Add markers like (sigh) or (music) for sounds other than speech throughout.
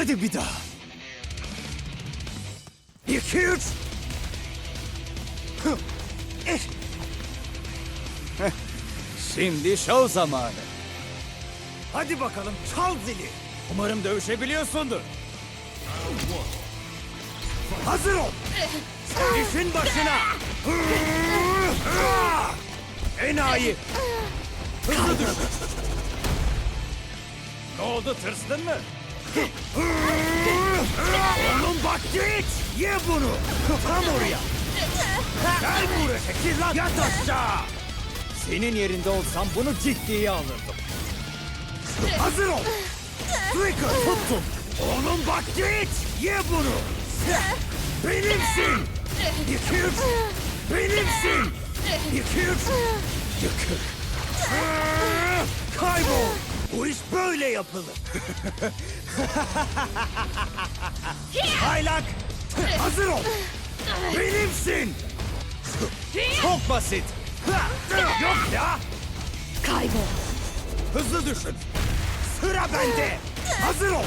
Hadi bir daha. İki, üç. Eh. Heh, Şimdi şov zamanı. Hadi bakalım çal zili. Umarım dövüşebiliyorsundur. Hazır ol. İşin başına. Enayi. Hızlı düş. Ne oldu tırstın mı? Oğlum bak git. Ye bunu. Tam oraya. Gel buraya. Çekil lan. Yat aşağı. Senin yerinde olsam bunu ciddiye alırdım. Hazır ol. Flicker tuttum. Oğlum bak git. Ye bunu. Benimsin. Üç. Benimsin. Üç. Yıkık. Kaybol. Bu iş böyle yapılır. (laughs) Aylak. Hazır ol. Benimsin. Çok basit. Yok ya. Kaybol. Hızlı düşün. Sıra bende. Hazır ol.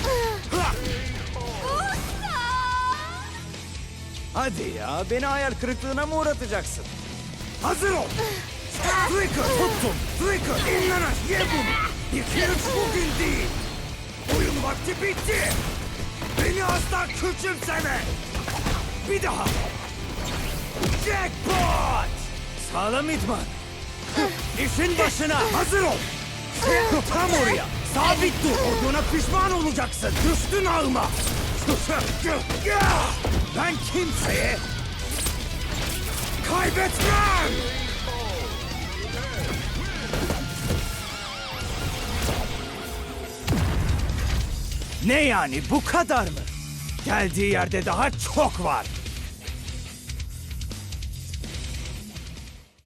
Hadi ya, beni hayal kırıklığına mı uğratacaksın? Hazır ol. Flicker tuttum. Flicker inlen aş- ye bunu. İki üç bugün değil. Oyun vakti bitti. Beni asla küçümseme. Bir daha. Jackpot. Sağlam idman. İşin başına hazır ol. Tam oraya. Sabit dur. Olduğuna pişman olacaksın. Düştün ağıma. Ben kimseye kaybetmem. Ne yani bu kadar mı? Geldiği yerde daha çok var.